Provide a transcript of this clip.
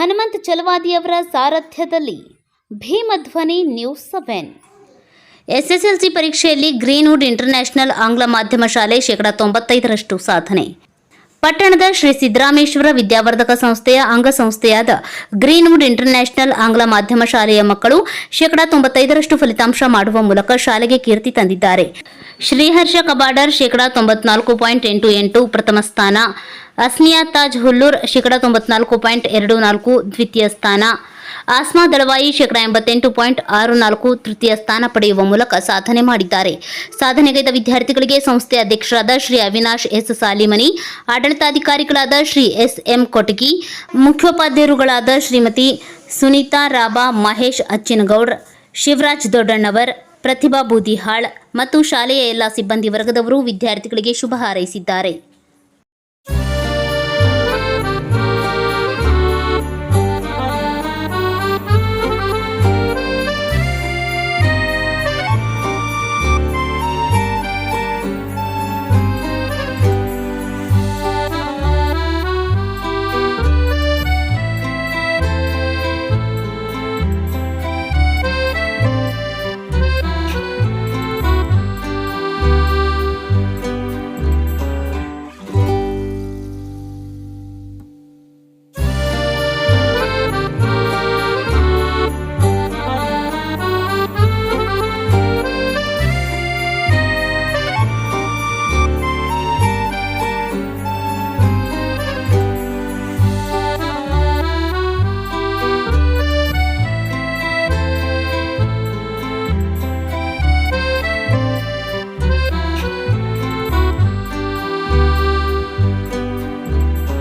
ಹನುಮಂತ್ ಚಲವಾದಿಯವರ ಸಾರಥ್ಯದಲ್ಲಿ Bhimadhwani news seven. SSLC ಪರೀಕ್ಷೆಯಲ್ಲಿ ಗ್ರೀನ್ವುಡ್ ಇಂಟರ್ನ್ಯಾಷನಲ್ ಆಂಗ್ಲ ಮಾಧ್ಯಮ ಶಾಲೆ ಶೇಕಡಾ ತೊಂಬತ್ತೈದರಷ್ಟು ಸಾಧನೆ. ಪಟ್ಟಣದ ಶ್ರೀ ಸಿದ್ದರಾಮೇಶ್ವರ ವಿದ್ಯಾವರ್ಧಕ ಸಂಸ್ಥೆಯ ಅಂಗಸಂಸ್ಥೆಯಾದ ಗ್ರೀನ್ವುಡ್ ಇಂಟರ್ನ್ಯಾಷನಲ್ ಆಂಗ್ಲ ಮಾಧ್ಯಮ ಶಾಲೆಯ ಮಕ್ಕಳು ಶೇಕಡಾ ತೊಂಬತ್ತೈದರಷ್ಟು ಫಲಿತಾಂಶ ಮಾಡುವ ಮೂಲಕ ಶಾಲೆಗೆ ಕೀರ್ತಿ ತಂದಿದ್ದಾರೆ. ಶ್ರೀಹರ್ಷ ಕಬಾಡರ್ ಶೇಕಡಾ ತೊಂಬತ್ನಾಲ್ಕು ಪಾಯಿಂಟ್ ಎಂಟು ಎಂಟು ಪ್ರಥಮ ಸ್ಥಾನ. ಅಸ್ನಿಯಾ ತಾಜ್ ಹುಲ್ಲೂರ್ ಶೇಕಡಾ ತೊಂಬತ್ನಾಲ್ಕು ಪಾಯಿಂಟ್ ಎರಡು ನಾಲ್ಕು ದ್ವಿತೀಯ ಸ್ಥಾನ. ಆಸ್ಮಾ ದಳವಾಯಿ ಶೇಕಡಾ ಎಂಬತ್ತೆಂಟು ಪಾಯಿಂಟ್ ಆರು ನಾಲ್ಕು ತೃತೀಯ ಸ್ಥಾನ ಪಡೆಯುವ ಮೂಲಕ ಸಾಧನೆ ಮಾಡಿದ್ದಾರೆ. ಸಾಧನೆಗೈದ ವಿದ್ಯಾರ್ಥಿಗಳಿಗೆ ಸಂಸ್ಥೆ ಅಧ್ಯಕ್ಷರಾದ ಶ್ರೀ ಅವಿನಾಶ್ ಎಸ್ ಸಾಲಿಮನಿ, ಆಡಳಿತಾಧಿಕಾರಿಗಳಾದ ಶ್ರೀ ಎಸ್ ಎಂ ಕೊಟಗಿ, ಮುಖ್ಯೋಪಾಧ್ಯಾಯರುಗಳಾದ ಶ್ರೀಮತಿ ಸುನೀತಾ ರಾಬಾ ಮಹೇಶ್ ಅಚ್ಚಿನಗೌಡ್, ಶಿವರಾಜ್ ದೊಡ್ಡಣ್ಣವರ್, ಪ್ರತಿಭಾ ಬೂದಿಹಾಳ್ ಮತ್ತು ಶಾಲೆಯ ಎಲ್ಲ ಸಿಬ್ಬಂದಿ ವರ್ಗದವರು ವಿದ್ಯಾರ್ಥಿಗಳಿಗೆ ಶುಭ ಹಾರೈಸಿದ್ದಾರೆ.